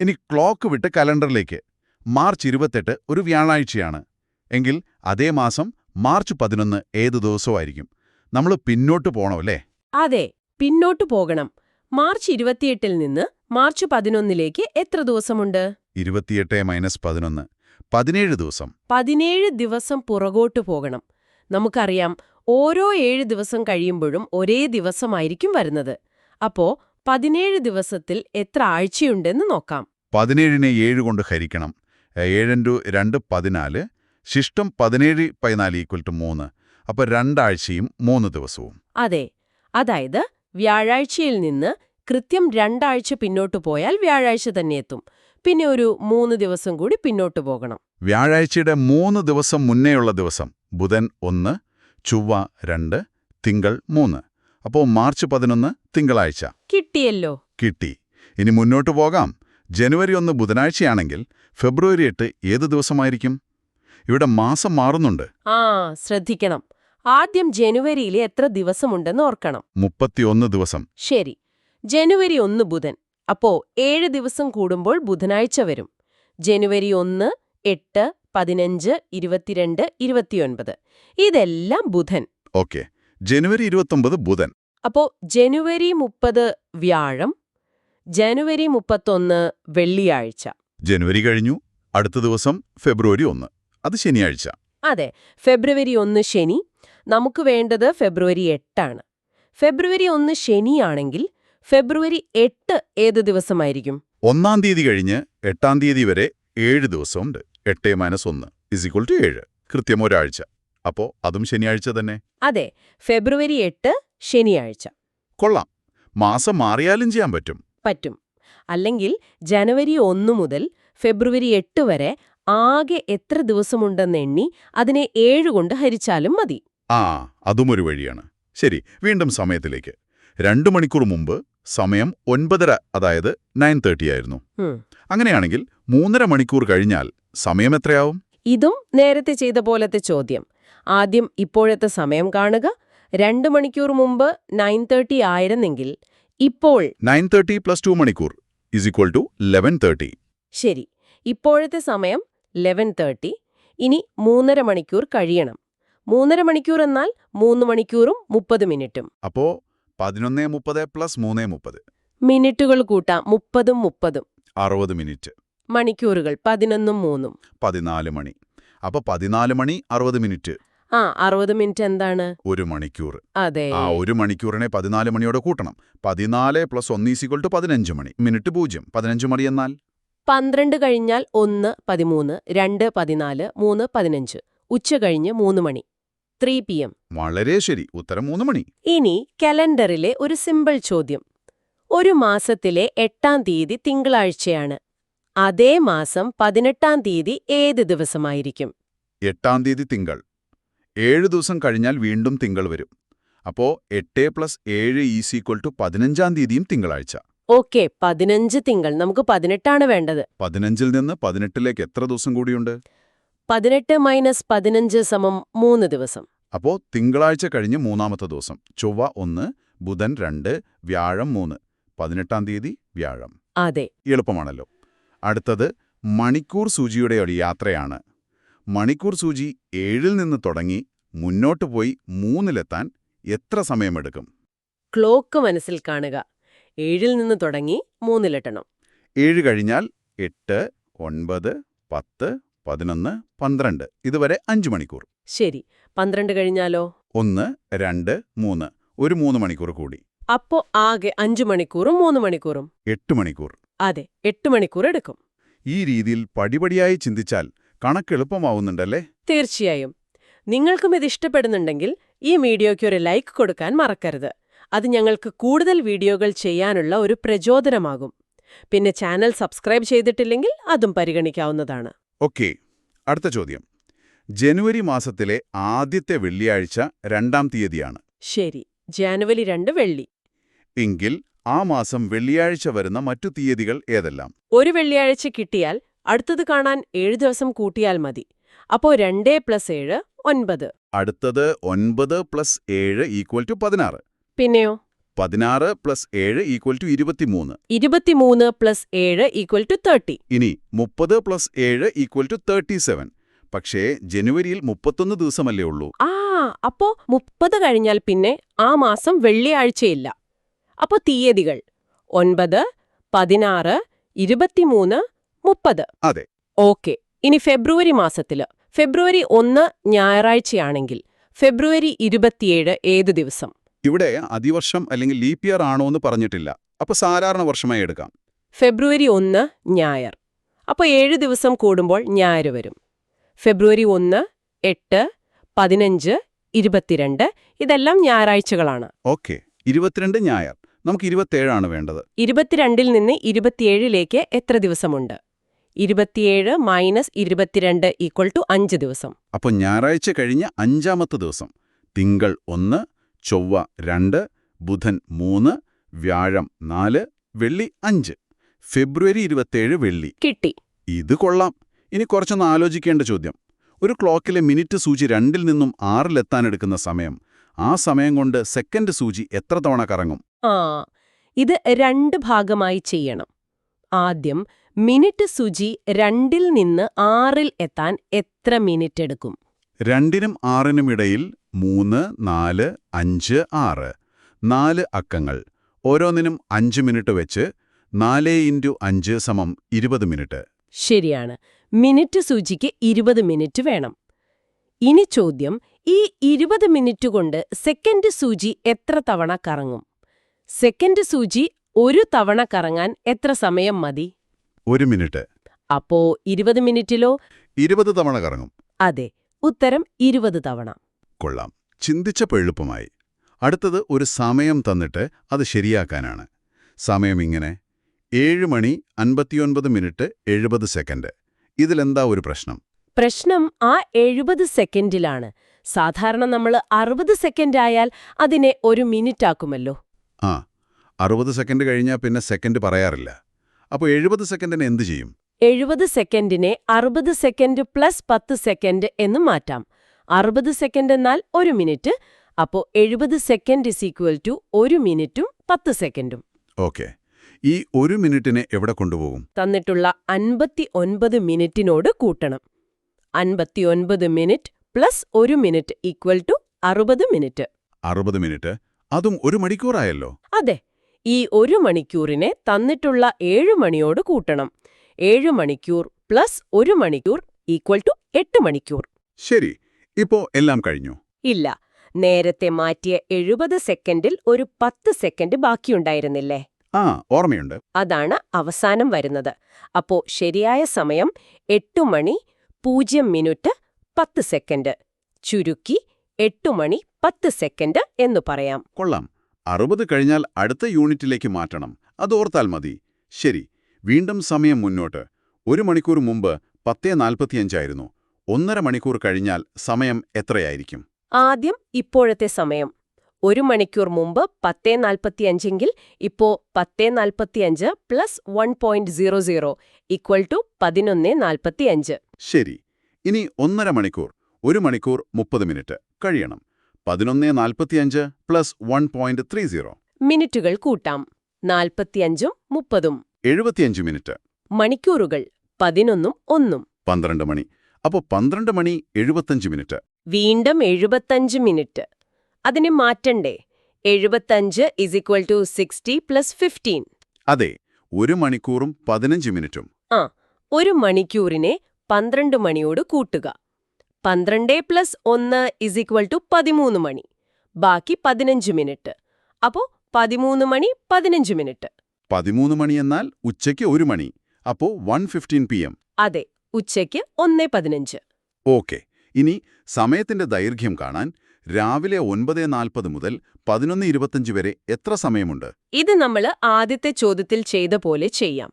S1: ഇനി ക്ലോക്ക് വിട്ട് കലണ്ടറിലേക്ക്. മാർച്ച് ഇരുപത്തെട്ട് ഒരു വ്യാഴാഴ്ചയാണ്. എങ്കിൽ അതേ മാസം മാർച്ച് പതിനൊന്ന് ഏത് ദിവസമായിരിക്കും നമ്മൾ പിന്നോട്ട് പോകണമല്ലേ
S2: അതെ പിന്നോട്ട് പോകണം. മാർച്ച് ഇരുപത്തിയെട്ടിൽ നിന്ന് മാർച്ച് പതിനൊന്നിലേക്ക് എത്ര ദിവസമുണ്ട്?
S1: ഇരുപത്തിയെട്ട് മൈനസ് പതിനൊന്ന്. പതിനേഴ് ദിവസം.
S2: പതിനേഴ് ദിവസം പുറകോട്ട് പോകണം. നമുക്കറിയാം ഓരോ ഏഴ് ദിവസം കഴിയുമ്പോഴും ഒരേ ദിവസമായിരിക്കും വരുന്നത്. അപ്പോ പതിനേഴ് ദിവസത്തിൽ എത്ര ആഴ്ചയുണ്ടെന്ന് നോക്കാം.
S1: പതിനേഴിനെ ഏഴ് കൊണ്ട് ഹരിക്കണം. ഏഴന്റു രണ്ട് പതിനാല്. ശിഷ്ടം പതിനേഴ് പതിനാല് ഈക്വൽ ടു മൂന്ന്. അപ്പോൾ രണ്ടാഴ്ചയും മൂന്ന് ദിവസവും.
S2: അതെ. അതായത് വ്യാഴാഴ്ചയിൽ നിന്ന് കൃത്യം രണ്ടാഴ്ച പിന്നോട്ടു പോയാൽ വ്യാഴാഴ്ച തന്നെ എത്തും. പിന്നെ ഒരു മൂന്ന് ദിവസം കൂടി പിന്നോട്ടു പോകണം.
S1: വ്യാഴാഴ്ചയുടെ മൂന്ന് ദിവസം മുന്നേയുള്ള ദിവസം ബുധൻ ഒന്ന് ചൊവ്വ രണ്ട് തിങ്കൾ മൂന്ന്. അപ്പോൾ മാർച്ച് പതിനൊന്ന് തിങ്കളാഴ്ച.
S2: കിട്ടിയല്ലോ.
S1: കിട്ടി. ഇനി മുന്നോട്ട് പോകാം. ജനുവരി ഒന്ന് ബുധനാഴ്ചയാണെങ്കിൽ ഫെബ്രുവരി എട്ട് ഏത് ദിവസമായിരിക്കും? ഇവിടെ മാസം മാറുന്നുണ്ട്.
S2: ആ ശ്രദ്ധിക്കണം. ആദ്യം ജനുവരിയിൽ എത്ര ദിവസമുണ്ടെന്ന് ഓർക്കണം.
S1: മുപ്പത്തിയൊന്ന് ദിവസം.
S2: ശരി. ജനുവരി ഒന്ന് ബുധൻ. അപ്പോ ഏഴ് ദിവസം കൂടുമ്പോൾ ബുധനാഴ്ച വരും. ജനുവരി ഒന്ന് എട്ട് പതിനഞ്ച് ഇരുപത്തിരണ്ട് ഇരുപത്തിയൊൻപത്. ഇതെല്ലാം ബുധൻ.
S1: ഓക്കെ. ജനുവരി ഇരുപത്തൊമ്പത് ബുധൻ.
S2: അപ്പോ ജനുവരി മുപ്പത് വ്യാഴം ജനുവരി മുപ്പത്തൊന്ന് വെള്ളിയാഴ്ച.
S1: ജനുവരി കഴിഞ്ഞു അടുത്ത ദിവസം ഫെബ്രുവരി ഒന്ന്. അത് ശനിയാഴ്ച.
S2: അതെ ഫെബ്രുവരി ഒന്ന് ശനി നമുക്ക് വേണ്ടത് ഫെബ്രുവരി എട്ടാണ്. ഫെബ്രുവരി ഒന്ന് ശനിയാണെങ്കിൽ ഫെബ്രുവരി എട്ട് ഏത് ദിവസമായിരിക്കും?
S1: ഒന്നാം തീയതി കഴിഞ്ഞ് എട്ടാം തീയതി വരെ ഏഴ് ദിവസമുണ്ട്. എട്ട് മൈനസ് ഒന്ന് ഇസിക്വൽ ടു ഏഴ്. കൃത്യം ഒരാഴ്ച. അപ്പോ അതും ശനിയാഴ്ച തന്നെ.
S2: അതെ ഫെബ്രുവരി എട്ട് ശനിയാഴ്ച.
S1: കൊള്ളാം. മാസം മാറിയാലും ചെയ്യാൻ പറ്റും.
S2: പറ്റും. അല്ലെങ്കിൽ ജനുവരി ഒന്ന് മുതൽ ഫെബ്രുവരി എട്ട് വരെ ആകെ എത്ര ദിവസമുണ്ടെന്ന് എണ്ണി അതിനെ ഏഴ് കൊണ്ട് ഹരിച്ചാലും മതി.
S1: ആ അതും ഒരു വഴിയാണ്. ശരി വീണ്ടും സമയത്തിലേക്ക്. രണ്ടു മണിക്കൂർ മുമ്പ് സമയം ഒൻപതര അതായത് നയൻ തേർട്ടി ആയിരുന്നു. അങ്ങനെയാണെങ്കിൽ മൂന്നര മണിക്കൂർ കഴിഞ്ഞാൽ സമയം എത്രയാവും?
S2: ഇതും നേരത്തെ ചെയ്ത പോലത്തെ ചോദ്യം. ആദ്യം ഇപ്പോഴത്തെ സമയം കാണുക. രണ്ട് മണിക്കൂർ മുമ്പ് നയൻ തേർട്ടി ആയിരുന്നെങ്കിൽ ഇപ്പോൾ
S1: നയൻ തേർട്ടി പ്ലസ് ടു മണിക്കൂർ. Is equal to eleven thirty.
S2: ശരി. ഇപ്പോഴത്തെ സമയം ലെവൻ തേർട്ടി. ഇനി മൂന്നര മണിക്കൂർ കഴിയണം. മൂന്നര മണിക്കൂർ എന്നാൽ മൂന്ന് മണിക്കൂറും മുപ്പത് മിനിറ്റും.
S1: അപ്പോ പതിനൊന്നേ മുപ്പത് പ്ലസ് മൂന്നേ മുപ്പത്.
S2: മിനിറ്റുകൾ കൂട്ടാം. മുപ്പതും മുപ്പതും.
S1: അറുപത് മിനിറ്റ്.
S2: മണിക്കൂറുകൾ പതിനൊന്നും മൂന്നും.
S1: പതിനാല് മണി. അപ്പൊ പതിനാല് മണി അറുപത് മിനിറ്റ്.
S2: ആ അറുപത് മിനിറ്റ് എന്താണ്?
S1: ഒരു മണിക്കൂർ.
S2: അതെ.
S1: ആ ഒരു മണിക്കൂറിനെ പതിനാല് മണിയോടെ കൂട്ടണം. പതിനാല് പ്ലസ് ഒന്ന് ഈസിക്വൽ ടു പതിനഞ്ച് മണി. മിനിറ്റ് പൂജ്യം. പതിനഞ്ച് മണി എന്നാൽ?
S2: പന്ത്രണ്ട് കഴിഞ്ഞാൽ ഒന്ന് പതിമൂന്ന് രണ്ട് പതിനാല് മൂന്ന് പതിനഞ്ച്. ഉച്ച കഴിഞ്ഞ് മൂന്ന് മണി. ത്രീ പി എം
S1: വളരെ ശരി. ഉത്തരം മൂന്ന് മണി.
S2: ഇനി കലണ്ടറിലെ ഒരു സിമ്പിൾ ചോദ്യം. ഒരു മാസത്തിലെ എട്ടാം തീയതി തിങ്കളാഴ്ചയാണ്. അതേ മാസം പതിനെട്ടാം തീയതി ഏത് ദിവസമായിരിക്കും?
S1: എട്ടാം തീയതി തിങ്കൾ. ഏഴ് ദിവസം കഴിഞ്ഞാൽ വീണ്ടും തിങ്കൾ വരും. അപ്പോ എട്ട് പ്ലസ് ഏഴ് ഈസ് ഈക്വൽ ടു പതിനഞ്ചാം തീയതിയും തിങ്കളാഴ്ച.
S2: ഓക്കെ പതിനഞ്ച് തിങ്കൾ. നമുക്ക് പതിനെട്ടാണ് വേണ്ടത്.
S1: പതിനഞ്ചിൽ നിന്ന് പതിനെട്ടിലേക്ക് എത്ര ദിവസം കൂടിയുണ്ട്?
S2: പതിനെട്ട് മൈനസ് പതിനഞ്ച് സമം മൂന്ന് ദിവസം.
S1: അപ്പോ തിങ്കളാഴ്ച കഴിഞ്ഞ് മൂന്നാമത്തെ ദിവസം. ചൊവ്വ ഒന്ന് ബുധൻ രണ്ട് വ്യാഴം മൂന്ന്. പതിനെട്ടാം തീയതി വ്യാഴം.
S2: അതെ.
S1: എളുപ്പമാണല്ലോ. അടുത്തത് മണിക്കൂർ സൂചിയുടെ ഒരു യാത്രയാണ്. മണിക്കൂർ സൂചി ഏഴിൽ നിന്ന് തുടങ്ങി മുന്നോട്ട് പോയി മൂന്നിലെത്താൻ എത്ര സമയമെടുക്കും?
S2: ക്ലോക്ക് മനസ്സിൽ കാണുക. ഏഴിൽ നിന്ന് തുടങ്ങി മൂന്നിലെട്ടണം
S1: ഏഴ് കഴിഞ്ഞാൽ എട്ട് ഒൻപത് പത്ത് പതിനൊന്ന് പന്ത്രണ്ട്. ഇതുവരെ അഞ്ച് മണിക്കൂർ.
S2: ശരി. പന്ത്രണ്ട് കഴിഞ്ഞാലോ?
S1: ഒന്ന് രണ്ട് മൂന്ന്. ഒരു മൂന്ന് മണിക്കൂർ കൂടി.
S2: അപ്പോ ആകെ അഞ്ചു മണിക്കൂറും മൂന്ന് മണിക്കൂറും.
S1: എട്ട് മണിക്കൂർ.
S2: അതെ എട്ട് മണിക്കൂർ എടുക്കും.
S1: ഈ രീതിയിൽ പടിപടിയായി ചിന്തിച്ചാൽ കണക്ക് എളുപ്പമാവുന്നുണ്ടല്ലേ?
S2: തീർച്ചയായും. നിങ്ങൾക്കും ഇത് ഇഷ്ടപ്പെടുന്നുണ്ടെങ്കിൽ ഈ വീഡിയോയ്ക്ക് ഒരു ലൈക്ക് കൊടുക്കാൻ മറക്കരുത്. അത് ഞങ്ങൾക്ക് കൂടുതൽ വീഡിയോകൾ ചെയ്യാനുള്ള ഒരു പ്രചോദനമാകും. പിന്നെ ചാനൽ സബ്സ്ക്രൈബ് ചെയ്തിട്ടില്ലെങ്കിൽ അതും പരിഗണിക്കാവുന്നതാണ്.
S1: ഓക്കെ അടുത്ത ചോദ്യം. ജനുവരി മാസത്തിലെ ആദ്യത്തെ വെള്ളിയാഴ്ച രണ്ടാം തീയതിയാണ്.
S2: ശരി ജാനുവരി രണ്ട് വെള്ളി.
S1: എങ്കിൽ ആ മാസം വെള്ളിയാഴ്ച വരുന്ന മറ്റു തീയതികൾ ഏതെല്ലാം?
S2: ഒരു വെള്ളിയാഴ്ച കിട്ടിയാൽ അടുത്തത് കാണാൻ ഏഴ് ദിവസം കൂട്ടിയാൽ മതി. അപ്പോ രണ്ടേ പ്ലസ് ഏഴ് ഒൻപത്.
S1: അടുത്തത് ഒൻപത് പ്ലസ് ഏഴ് ഈക്വൽ ടു പതിനാറ്.
S2: പിന്നെയോ?
S1: പതിനാറ് പ്ലസ് ഏഴ് ഈക്വൽ ടു ഇരുപത്തിമൂന്ന്.
S2: ഇരുപത്തിമൂന്ന് പ്ലസ് ഏഴ് ഈക്വൽ ടു തേർട്ടി
S1: ഇനി മുപ്പത് പ്ലസ് ഏഴ് ഈക്വൽ ടു തേർട്ടി സെവൻ പക്ഷേ ജനുവരിയിൽ മുപ്പത്തൊന്ന് ദിവസമല്ലേ ഉള്ളൂ.
S2: ആ അപ്പോ മുപ്പത് കഴിഞ്ഞാൽ പിന്നെ ആ മാസം വെള്ളിയാഴ്ചയില്ല. അപ്പോ തീയതികൾ. ഒൻപത് പതിനാറ് ഇരുപത്തിമൂന്ന് മുപ്പത്.
S1: അതെ.
S2: ഓക്കെ. ഇനി ഫെബ്രുവരി മാസത്തിൽ. ഫെബ്രുവരി ഒന്ന് ഞായറാഴ്ചയാണെങ്കിൽ ഫെബ്രുവരി ഇരുപത്തിയേഴ് ഏത് ദിവസം?
S1: ഇവിടെ അതിവർഷം അല്ലെങ്കിൽ ലീപ് ഇയർ ആണോ എന്ന് പറഞ്ഞിട്ടില്ല. അപ്പൊ സാധാരണ വർഷമായി എടുക്കാം.
S2: ഫെബ്രുവരി ഒന്ന് ഞായർ. അപ്പോൾ ഏഴ് ദിവസം കൂടുമ്പോൾ ഞായർ വരും. ഫെബ്രുവരി ഒന്ന് എട്ട് പതിനഞ്ച് ഇരുപത്തിരണ്ട് ഇതെല്ലാം ഞായറാഴ്ചകളാണ്.
S1: ഓക്കെ. ഇരുപത്തിരണ്ട് ഞായർ. നമുക്ക് ഇരുപത്തേഴാണ് വേണ്ടത്.
S2: ഇരുപത്തിരണ്ടിൽ നിന്ന് ഇരുപത്തിയേഴിലേക്ക് എത്ര ദിവസമുണ്ട്? ഇരുപത്തിയേഴ് മൈനസ് ഇരുപത്തിരണ്ട് ഈക്വൽ ടു അഞ്ച് ദിവസം.
S1: അപ്പോൾ ഞായറാഴ്ച കഴിഞ്ഞ അഞ്ചാമത്തെ ദിവസം. തിങ്കൾ ഒന്ന് ചൊവ്വ രണ്ട് ബുധൻ മൂന്ന് വ്യാഴം നാല് വെള്ളി അഞ്ച്. ഫെബ്രുവരി ഇരുപത്തേഴ് വെള്ളി.
S2: കിട്ടി.
S1: ഇത് കൊള്ളാം. ഇനി കുറച്ചൊന്ന് ആലോചിക്കേണ്ട ചോദ്യം. ഒരു ക്ലോക്കിലെ മിനിറ്റ് സൂചി രണ്ടിൽ നിന്നും ആറിലെത്താനെടുക്കുന്ന സമയം. ആ സമയം കൊണ്ട് സെക്കൻഡ് സൂചി എത്ര തവണ കറങ്ങും?
S2: ആ ഇത് രണ്ട് ഭാഗമായി ചെയ്യണം. ആദ്യം മിനിറ്റ് സൂചി രണ്ടിൽ നിന്ന് ആറിൽ എത്താൻ എത്ര മിനിറ്റ് എടുക്കും?
S1: രണ്ടിനും ആറിനും ഇടയിൽ മൂന്ന് നാല് അഞ്ച് ആറ്. നാല് അക്കങ്ങൾ. ഓരോന്നിനും അഞ്ച് മിനിറ്റ് വെച്ച് നാല് ഇന്റു അഞ്ച് സമം ഇരുപത് മിനിറ്റ്.
S2: ശരിയാണ്. മിനിറ്റ് സൂചിക്ക് ഇരുപത് മിനിറ്റ് വേണം. ഇനി ചോദ്യം ഈ ഇരുപത് മിനിറ്റ് കൊണ്ട് സെക്കൻഡ് സൂചി എത്ര തവണ കറങ്ങും? സെക്കൻഡ് സൂചി ഒരു തവണ കറങ്ങാൻ എത്ര സമയം മതി?
S1: ഒരു മിനിറ്റ്.
S2: അപ്പോ ഇരുപത് മിനിറ്റിലോ?
S1: ഇരുപത് തവണ കറങ്ങും.
S2: അതെ ഉത്തരം ഇരുപത് തവണ.
S1: കൊള്ളാം. ചിന്തിച്ചപ്പോൾ എളുപ്പമായി അടുത്തത് ഒരു സമയം തന്നിട്ട് അത് ശരിയാക്കാനാണ്. സമയം ഇങ്ങനെ. ഏഴ് മണി അൻപത്തിയൊൻപത് മിനിറ്റ് എഴുപത് സെക്കൻഡ്. ഇതിലെന്താ ഒരു പ്രശ്നം?
S2: പ്രശ്നം ആ എഴുപത് സെക്കൻഡിലാണ്. സാധാരണ നമ്മൾ അറുപത് സെക്കൻഡായാൽ അതിനെ ഒരു മിനിറ്റ് ആക്കുമല്ലോ
S1: ആ അറുപത് സെക്കൻഡ് കഴിഞ്ഞാൽ പിന്നെ സെക്കൻഡ് പറയാറില്ല. അപ്പോൾ എഴുപത് സെക്കൻഡിന് എന്ത് ചെയ്യും?
S2: എഴുപത് സെക്കൻഡിനെ അറുപത് സെക്കൻഡ് പ്ലസ് പത്ത് സെക്കൻഡ് എന്ന് മാറ്റാം. അറുപത് സെക്കൻഡ് എന്നാൽ ഒരു മിനിറ്റ്. അപ്പോൾ എഴുപത് സെക്കൻഡ് ഇസ് ഈക്വൽ ടു ഒരു മിനിറ്റും പത്ത് സെക്കൻഡും.
S1: ഓക്കെ. ഈ ഒരു മിനിറ്റിനെ എവിടെ കൊണ്ടുപോകും?
S2: തന്നിട്ടുള്ള അൻപത്തി ഒൻപത് മിനിറ്റിനോട് കൂട്ടണം. അൻപത്തിയൊൻപത് മിനിറ്റ് പ്ലസ് ഒരു മിനിറ്റ് ഈക്വൽ ടു അറുപത് മിനിറ്റ്
S1: അറുപത് മിനിറ്റ് അതും ഒരു മണിക്കൂറായല്ലോ.
S2: അതെ ഈ ഒരു മണിക്കൂറിനെ തന്നിട്ടുള്ള ഏഴു മണിയോട് കൂട്ടണം. ഏഴു മണിക്കൂർ പ്ലസ് ഒരു മണിക്കൂർ ഈക്വൽ ടു എട്ട് മണിക്കൂർ.
S1: ശരി ഇപ്പോ എല്ലാം കഴിഞ്ഞു.
S2: ഇല്ല നേരത്തെ മാറ്റിയ എഴുപത് സെക്കൻഡിൽ ഒരു പത്ത് സെക്കൻഡ് ബാക്കിയുണ്ടായിരുന്നില്ലേ?
S1: ആ ഓർമ്മയുണ്ട്.
S2: അതാണ് അവസാനം വരുന്നത്. അപ്പോ ശരിയായ സമയം എട്ടു മണി പൂജ്യം മിനിറ്റ് പത്ത് സെക്കൻഡ്. ചുരുക്കി എട്ടു മണി പത്ത് സെക്കൻഡ് എന്ന് പറയാം.
S1: കൊള്ളാം. അറുപത് കഴിഞ്ഞാൽ അടുത്ത യൂണിറ്റിലേക്ക് മാറ്റണം. അത് ഓർത്താൽ മതി. ശരി വീണ്ടും സമയം മുന്നോട്ട്. ഒരു മണിക്കൂർ മുമ്പ് പത്തേ നാൽപ്പത്തിയഞ്ചായിരുന്നു ഒന്നര മണിക്കൂർ കഴിഞ്ഞാൽ സമയം എത്രയായിരിക്കും?
S2: ആദ്യം ഇപ്പോഴത്തെ സമയം. ഒരു മണിക്കൂർ മുമ്പ് പത്തേ നാൽപ്പത്തിയഞ്ചെങ്കിൽ ഇപ്പോ പത്തേ നാൽപ്പത്തിയഞ്ച് plus one point zero zero equal to പതിനൊന്ന് നാൽപ്പത്തിയഞ്ച്.
S1: ശരി ഇനി ഒന്നര മണിക്കൂർ. ഒരു മണിക്കൂർ മുപ്പത് മിനിറ്റ്. കഴിയണം. പതിനൊന്ന് നാൽപ്പത്തിയഞ്ച് plus one point three zero.
S2: മിനിറ്റുകൾ കൂട്ടാം. നാൽപ്പത്തിയഞ്ചും മുപ്പതും.
S1: എഴുപത്തിയഞ്ച് മിനിറ്റ്.
S2: മണിക്കൂറുകൾ പതിനൊന്നും ഒന്നും.
S1: പന്ത്രണ്ട് മണി. അപ്പോൾ പന്ത്രണ്ട് മണി എഴുപത്തഞ്ച് മിനിറ്റ്.
S2: വീണ്ടും എഴുപത്തഞ്ച് മിനിറ്റ്. അതിനെ മാറ്റണ്ടേ. എഴുപത്തഞ്ച് is equal to sixty plus fifteen
S1: അതെ ഒരു മണിക്കൂറും പതിനഞ്ച് മിനിറ്റും.
S2: ആ ഒരു മണിക്കൂറിനെ പന്ത്രണ്ട് മണിയോട് കൂട്ടുക. പന്ത്രണ്ട് പ്ലസ് ഒന്ന് ഇസ് ഈക്വൽ ടു പതിമൂന്ന് മണി. ബാക്കി പതിനഞ്ച് മിനിറ്റ്. അപ്പോ പതിമൂന്ന് മണി പതിനഞ്ച് മിനിറ്റ്.
S1: പതിമൂന്ന് മണി എന്നാൽ ഉച്ചയ്ക്ക് ഒരു മണി. അപ്പോ വൺ ഫിഫ്റ്റീൻ പി എം
S2: അതെ ഉച്ചയ്ക്ക് ഒന്നേ പതിനഞ്ച്.
S1: ഓക്കെ. ഇനി സമയത്തിന്റെ ദൈർഘ്യം കാണാൻ രാവിലെ ഒൻപത് നാൽപ്പത് മുതൽ പതിനൊന്ന് ഇരുപത്തഞ്ച് വരെ എത്ര സമയമുണ്ട്?
S2: ഇത് നമ്മൾ ആദ്യത്തെ ചോദ്യത്തിൽ ചെയ്ത പോലെ ചെയ്യാം.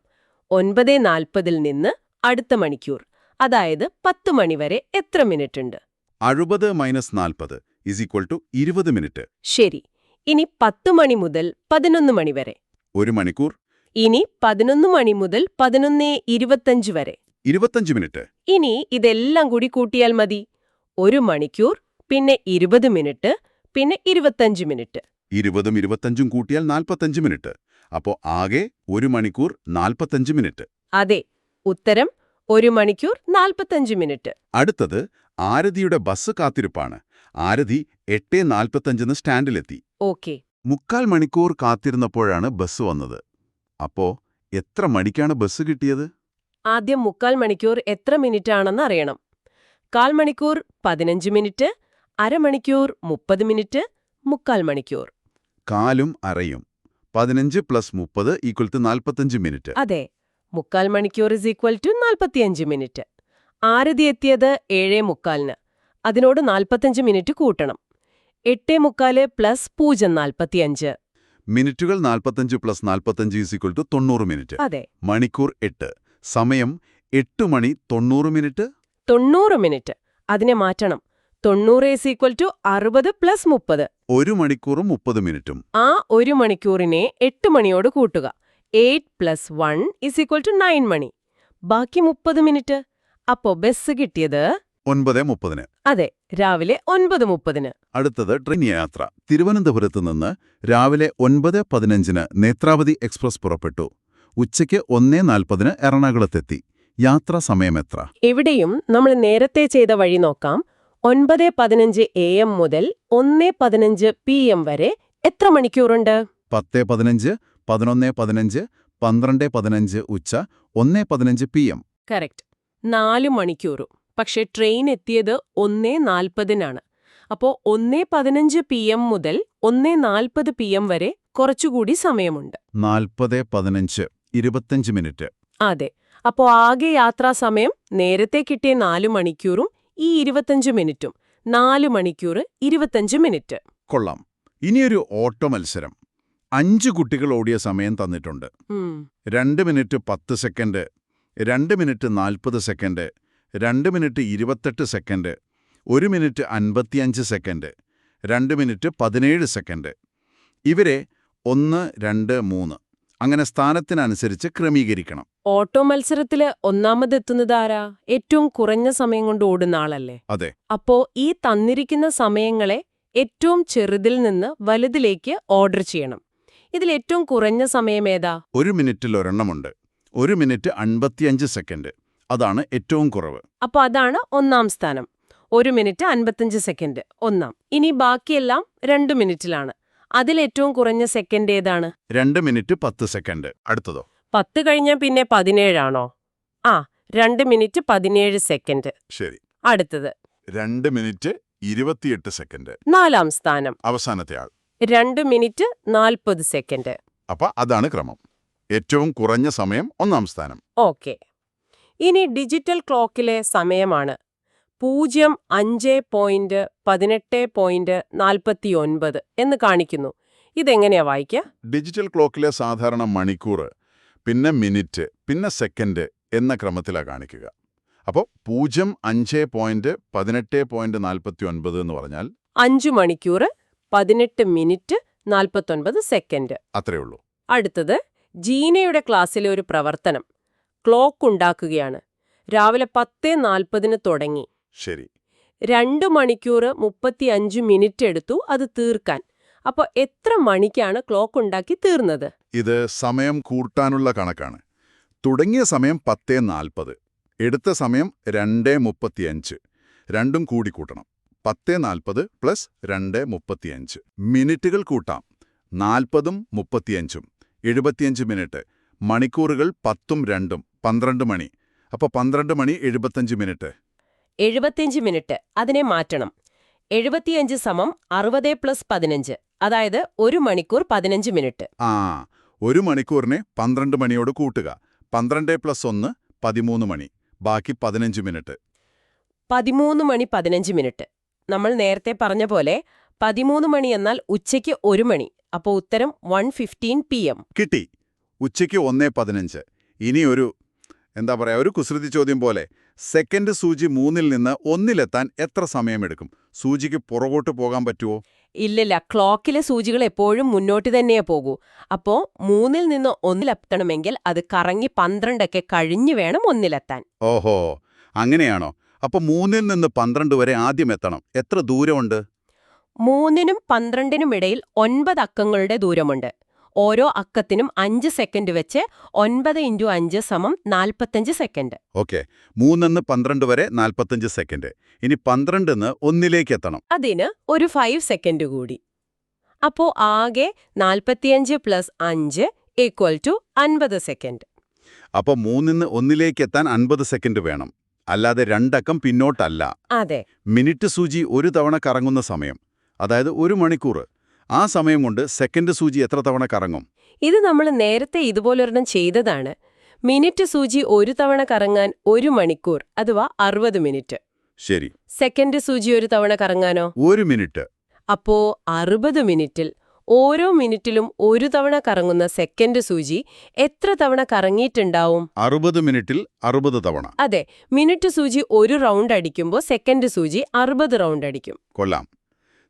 S2: ഒൻപത് നാൽപ്പതിൽ നിന്ന് അടുത്ത മണിക്കൂർ. അതായത് പത്ത് മണിവരെ എത്ര മിനിറ്റ് ഉണ്ട്
S1: അറുപത് മൈനസ് നാൽപ്പത് ഇസ് ഈക്വൽ ടു ഇരുപത് മിനിറ്റ്.
S2: ശരി. ഇനി പത്ത് മണി മുതൽ പതിനൊന്ന് മണി വരെ.
S1: ഒരു മണിക്കൂർ.
S2: ഇനി പതിനൊന്ന് മണി മുതൽ പതിനൊന്ന് ഇരുപത്തഞ്ച് വരെ.
S1: ഇരുപത്തഞ്ച് മിനിറ്റ്.
S2: ഇനി ഇതെല്ലാം കൂടി കൂട്ടിയാൽ മതി. ഒരു മണിക്കൂർ പിന്നെ ഇരുപത് മിനിറ്റ് പിന്നെ ഇരുപത്തഞ്ച് മിനിറ്റ്.
S1: ഇരുപതും ഇരുപത്തഞ്ചും കൂട്ടിയാൽ നാൽപ്പത്തഞ്ച് മിനിറ്റ്. അപ്പോ ആകെ ഒരു മണിക്കൂർ നാൽപ്പത്തഞ്ച് മിനിറ്റ്.
S2: അതെ. ഉത്തരം ഒരു മണിക്കൂർ നാൽപ്പത്തഞ്ച് മിനിറ്റ്.
S1: അടുത്തത് ആരതിയുടെ ബസ് കാത്തിരിപ്പാണ്. ആരതി എട്ട് നാൽപ്പത്തഞ്ചിന് സ്റ്റാൻഡിലെത്തി.
S2: ഓക്കെ.
S1: മുക്കാൽ മണിക്കൂർ കാത്തിരുന്നപ്പോഴാണ് ബസ് വന്നത്. അപ്പോ എത്ര മണിക്കാണ് ബസ് കിട്ടിയത്?
S2: ആദ്യം മുക്കാൽ മണിക്കൂർ എത്ര മിനിറ്റ് ആണെന്ന് അറിയണം. കാൽ മണിക്കൂർ പതിനഞ്ച് മിനിറ്റ് അരമണിക്കൂർ മുപ്പത് മിനിറ്റ് മുക്കാൽ മണിക്കൂർ.
S1: കാലും അരയും. പതിനഞ്ച് പ്ലസ് മുപ്പത് ഈക്വൽ ടു നാൽപ്പത്തഞ്ച് മിനിറ്റ്.
S2: അതെ. മുക്കാൽ മണിക്കൂർ ഇസ് ഈക്വൽ ടു നാൽപ്പത്തിയഞ്ച് മിനിറ്റ് ആരതി എത്തിയത് ഏഴേ മുക്കാലിന്. അതിനോട് നാൽപ്പത്തഞ്ച് മിനിറ്റ് കൂട്ടണം. എട്ടേ മുക്കാൽ പ്ലസ് പൂജ്യം നാൽപ്പത്തിയഞ്ച്
S1: മിനിറ്റുകൾ നാൽപ്പത്തഞ്ച് പ്ലസ് നാൽപ്പത്തഞ്ച് ഈസിക്വൽ ടു തൊണ്ണൂറ് മിനിറ്റ്
S2: അതെ.
S1: മണിക്കൂർ എട്ട്. സമയം എട്ട് മണി തൊണ്ണൂറ് മിനിറ്റ്
S2: തൊണ്ണൂറ് മിനിറ്റ് അതിനെ മാറ്റണം. തൊണ്ണൂറ് ഈസ് ഈക്വൽ ടു അറുപത് പ്ലസ് മുപ്പത്.
S1: ഒരു മണിക്കൂറും മുപ്പത് മിനിറ്റും
S2: ആ ഒരു മണിക്കൂറിനെ എട്ട് മണിയോട് കൂട്ടുക. Eight plus one is equal to nine മണി. ബാക്കി മുപ്പത് മിനിറ്റ്. അപ്പോ ബസ് കിട്ടിയത്?
S1: ഒൻപത് മുപ്പതിന്.
S2: അതെ രാവിലെ ഒൻപത് മുപ്പതിന്.
S1: അടുത്തത് ട്രെയിൻ യാത്ര. തിരുവനന്തപുരത്ത് നിന്ന് രാവിലെ ഒൻപത് പതിനഞ്ചിന് നേത്രാവതി എക്സ്പ്രസ് പുറപ്പെട്ടു. ഉച്ചയ്ക്ക് ഒന്നേ നാൽപ്പതിന് എറണാകുളത്തെത്തി. യാത്രാ സമയം എത്ര?
S2: ഇവിടെയും നമ്മൾ നേരത്തെ ചെയ്ത വഴി നോക്കാം. ഒൻപത് പതിനഞ്ച് എ എം മുതൽ ഒന്ന് പതിനഞ്ച് പി എം വരെ എത്ര മണിക്കൂറുണ്ട്?
S1: പത്ത് പതിനഞ്ച് പതിനൊന്ന് പതിനഞ്ച് പന്ത്രണ്ട് പതിനഞ്ച് ഉച്ച ഒന്ന് പതിനഞ്ച് പി എം.
S2: കറക്റ്റ്. നാല് മണിക്കൂറും. പക്ഷേ ട്രെയിൻ എത്തിയത് ഒന്നേ നാൽപ്പതിനാണ്. അപ്പോ ഒന്നേ പതിനഞ്ച് പി എം മുതൽ ഒന്നേ നാൽപ്പത് പി എം വരെ കുറച്ചുകൂടി സമയമുണ്ട്.
S1: നാൽപ്പത് പതിനഞ്ച് ഇരുപത്തഞ്ച് മിനിറ്റ്.
S2: അതെ. അപ്പോ ആകെ യാത്രാ സമയം നേരത്തെ കിട്ടിയ നാല് മണിക്കൂറും ഈ ഇരുപത്തഞ്ച് മിനിറ്റും. നാല് മണിക്കൂർ ഇരുപത്തഞ്ച് മിനിറ്റ്.
S1: കൊള്ളാം. ഇനിയൊരു ഓട്ടോ മത്സരം. അഞ്ച് കുട്ടികൾ ഓടിയ സമയം തന്നിട്ടുണ്ട്. രണ്ട് മിനിറ്റ് പത്ത് സെക്കൻഡ് രണ്ട് മിനിറ്റ് നാൽപ്പത് സെക്കൻഡ് രണ്ട് മിനിറ്റ് ഇരുപത്തെട്ട് സെക്കൻഡ് ഒരു മിനിറ്റ് അൻപത്തിയഞ്ച് സെക്കൻഡ് രണ്ട് മിനിറ്റ് പതിനേഴ് സെക്കൻഡ്. ഇവരെ ഒന്ന് രണ്ട് മൂന്ന്. അങ്ങനെ സ്ഥാനത്തിനനുസരിച്ച് ക്രമീകരിക്കണം.
S2: ഓട്ടോ മത്സരത്തിൽ ഒന്നാമതെത്തുന്നത് ആരാ? ഏറ്റവും കുറഞ്ഞ സമയം കൊണ്ട് ഓടുന്ന ആളല്ലേ?
S1: അതെ.
S2: അപ്പോ ഈ തന്നിരിക്കുന്ന സമയങ്ങളെ ഏറ്റവും ചെറുതിൽ നിന്ന് വലുതിലേക്ക് ഓർഡർ ചെയ്യണം. ഇതിൽ ഏറ്റവും കുറഞ്ഞ സമയം ഏതാ?
S1: ഒരു മിനിറ്റിൽ ഒരെണ്ണമുണ്ട്. ഒരു മിനിറ്റ് അൻപത്തിയഞ്ച് സെക്കൻഡ്. അതാണ് ഏറ്റവും കുറവ്.
S2: അപ്പൊ അതാണ് ഒന്നാം സ്ഥാനം. ഒരു മിനിറ്റ് അൻപത്തഞ്ച് സെക്കൻഡ്. ഒന്നാം. ഇനി ബാക്കിയെല്ലാം രണ്ട് മിനിറ്റിലാണ്. അതിൽ ഏറ്റവും കുറഞ്ഞ സെക്കൻഡ് ഏതാണ്?
S1: രണ്ട് മിനിറ്റ് പത്ത് സെക്കൻഡ്. അടുത്തതോ?
S2: പത്ത് കഴിഞ്ഞാൽ പിന്നെ പതിനേഴാണോ? ആ രണ്ട് മിനിറ്റ് പതിനേഴ് സെക്കൻഡ്.
S1: ശരി.
S2: അടുത്തത്.
S1: രണ്ട് മിനിറ്റ് ഇരുപത്തിയെട്ട് സെക്കൻഡ്.
S2: നാലാം സ്ഥാനം.
S1: അവസാനത്തെ ആൾ.
S2: രണ്ട് മിനിറ്റ് നാൽപ്പത് സെക്കൻഡ്.
S1: അപ്പൊ അതാണ് ക്രമം. ഏറ്റവും കുറഞ്ഞ സമയം ഒന്നാം സ്ഥാനം.
S2: ഓക്കെ. ഇനി ഡിജിറ്റൽ ക്ലോക്കിലെ സമയമാണ്. പൂജ്യം അഞ്ച് പോയിന്റ് പതിനെട്ട് പോയിന്റ് നാൽപ്പത്തി ഒൻപത് എന്ന് കാണിക്കുന്നു. ഇതെങ്ങനെയാ വായിക്കുക
S1: ഡിജിറ്റൽ ക്ലോക്കിലെ സാധാരണ മണിക്കൂർ പിന്നെ മിനിറ്റ് പിന്നെ സെക്കൻഡ് എന്ന ക്രമത്തിലാണ് കാണിക്കുക. അപ്പോൾ പൂജ്യം അഞ്ച് പോയിന്റ് പതിനെട്ട് പോയിന്റ് നാൽപ്പത്തി ഒൻപത് എന്ന് പറഞ്ഞാൽ
S2: അഞ്ചു മണിക്കൂർ പതിനെട്ട് മിനിറ്റ് നാൽപ്പത്തൊൻപത് സെക്കൻഡ്.
S1: അത്രയേ ഉള്ളൂ.
S2: അടുത്തത് ജീനയുടെ ക്ലാസ്സിലെ ഒരു പ്രവർത്തനം. ക്ലോക്ക് ഉണ്ടാക്കുകയാണ്. രാവിലെ പത്ത് നാൽപ്പതിന് തുടങ്ങി.
S1: ശരി.
S2: രണ്ട് മണിക്കൂർ മുപ്പത്തിയഞ്ച് മിനിറ്റ് എടുത്തു അത് തീർക്കാൻ. അപ്പോൾ എത്ര മണിക്കാണ് ക്ലോക്ക് ഉണ്ടാക്കി തീർന്നത്?
S1: ഇത് സമയം കൂട്ടാനുള്ള കണക്കാണ്. തുടങ്ങിയ സമയം പത്തേ നാൽപ്പത് എടുത്ത സമയം രണ്ടേ മുപ്പത്തിയഞ്ച്. രണ്ടും കൂടി കൂട്ടണം. പത്തേ നാൽപ്പത് പ്ലസ് രണ്ട് മുപ്പത്തിയഞ്ച്. മിനിറ്റുകൾ കൂട്ടാം. നാൽപ്പതും മുപ്പത്തിയഞ്ചും. എഴുപത്തിയഞ്ച് മിനിറ്റ്. മണിക്കൂറുകൾ പത്തും രണ്ടും. പന്ത്രണ്ട് മണി. അപ്പോൾ പന്ത്രണ്ട് മണി എഴുപത്തഞ്ച് മിനിറ്റ്.
S2: എഴുപത്തിയഞ്ച് മിനിറ്റ്. അതിനെ മാറ്റണം. എഴുപത്തിയഞ്ച് സമം അറുപത് പ്ലസ് പതിനഞ്ച്. അതായത് ഒരു മണിക്കൂർ പതിനഞ്ച് മിനിറ്റ്.
S1: ആ ഒരു മണിക്കൂറിനെ പന്ത്രണ്ട് മണിയോട് കൂട്ടുക. പന്ത്രണ്ട് പ്ലസ് ഒന്ന് പതിമൂന്ന് മണി. ബാക്കി പതിനഞ്ച് മിനിറ്റ്.
S2: പതിമൂന്ന് മണി പതിനഞ്ച് മിനിറ്റ്. നമ്മൾ നേരത്തെ പറഞ്ഞ പോലെ പതിമൂന്ന് മണി എന്നാൽ ഉച്ചയ്ക്ക് ഒരു മണി. അപ്പോൾ ഉത്തരം വൺ ഫിഫ്റ്റീൻ പി എം.
S1: കിട്ടി. ഉച്ചയ്ക്ക് ഒന്നേ പതിനഞ്ച്. ഇനി ഒരു എന്താ പറയാ ഒരു കുസൃതി ചോദ്യം പോലെ. സെക്കൻഡ് സൂചി മൂന്നിൽ നിന്ന് ഒന്നിലെത്താൻ എത്ര സമയമെടുക്കും? സൂചിക്ക് പുറകോട്ട് പോകാൻ പറ്റുമോ
S2: ഇല്ലില്ല ക്ലോക്കിലെ സൂചികൾ എപ്പോഴും മുന്നോട്ട് തന്നെയേ പോകൂ. അപ്പോ മൂന്നിൽ നിന്ന് ഒന്നിലെത്തണമെങ്കിൽ അത് കറങ്ങി പന്ത്രണ്ടൊക്കെ കഴിഞ്ഞു വേണം ഒന്നിലെത്താൻ.
S1: ഓഹോ അങ്ങനെയാണോ? അപ്പൊ മൂന്നിൽ നിന്ന് പന്ത്രണ്ട് വരെ ആദ്യം എത്തണം. എത്ര ദൂരമുണ്ട്?
S2: മൂന്നിനും പന്ത്രണ്ടിനും ഇടയിൽ ഒൻപത് അക്കങ്ങളുടെ ദൂരമുണ്ട്. ഓരോ അക്കത്തിനും അഞ്ച് സെക്കൻഡ് വെച്ച് ഒൻപത് ഇന്റു അഞ്ച് സമം നാൽപ്പത്തഞ്ച് സെക്കൻഡ്.
S1: ഓക്കെ. മൂന്നിന്ന് പന്ത്രണ്ട് വരെ നാൽപ്പത്തഞ്ച് സെക്കൻഡ്. ഇനി പന്ത്രണ്ടിന്ന് ഒന്നിലേക്ക് എത്തണം.
S2: അതിന് ഒരു ഫൈവ് സെക്കൻഡ് കൂടി. അപ്പോ ആകെ നാൽപ്പത്തിയഞ്ച് പ്ലസ് അഞ്ച് ഈക്വൽ ടു അൻപത് സെക്കൻഡ്.
S1: അപ്പോൾ മൂന്നിന്ന് ഒന്നിലേക്ക് എത്താൻ അൻപത് സെക്കൻഡ് വേണം. അല്ലാതെ രണ്ടക്കം പിന്നോട്ടല്ല.
S2: അതെ.
S1: മിനിറ്റ് സൂചി ഒരു തവണ കറങ്ങുന്ന സമയം. അതായത് ഒരു മണിക്കൂർ. ആ സമയം കൊണ്ട് സെക്കൻഡ് സൂചി എത്ര തവണ കറങ്ങും?
S2: ഇത് നമ്മൾ നേരത്തെ ഇതുപോലൊരെണ്ണം ചെയ്തതാണ്. മിനിറ്റ് സൂചി ഒരു തവണ കറങ്ങാൻ ഒരു മണിക്കൂർ അഥവാ അറുപത് മിനിറ്റ്.
S1: ശരി.
S2: സെക്കൻഡ് സൂചി ഒരു തവണ കറങ്ങാനോ?
S1: ഒരു മിനിറ്റ്.
S2: അപ്പോ അറുപത് മിനിറ്റിൽ ഓരോ മിനിറ്റിലും ഒരു തവണ കറങ്ങുന്ന സെക്കൻഡ് സൂചി എത്ര തവണ കറങ്ങിയിട്ടുണ്ടാവും?
S1: അറുപത് മിനിറ്റിൽ അറുപത് തവണ.
S2: അതെ മിനിറ്റ് സൂചി ഒരു റൗണ്ട് അടിക്കുമ്പോൾ സെക്കൻഡ് സൂചി അറുപത് റൗണ്ട് അടിക്കും.
S1: കൊല്ലാം.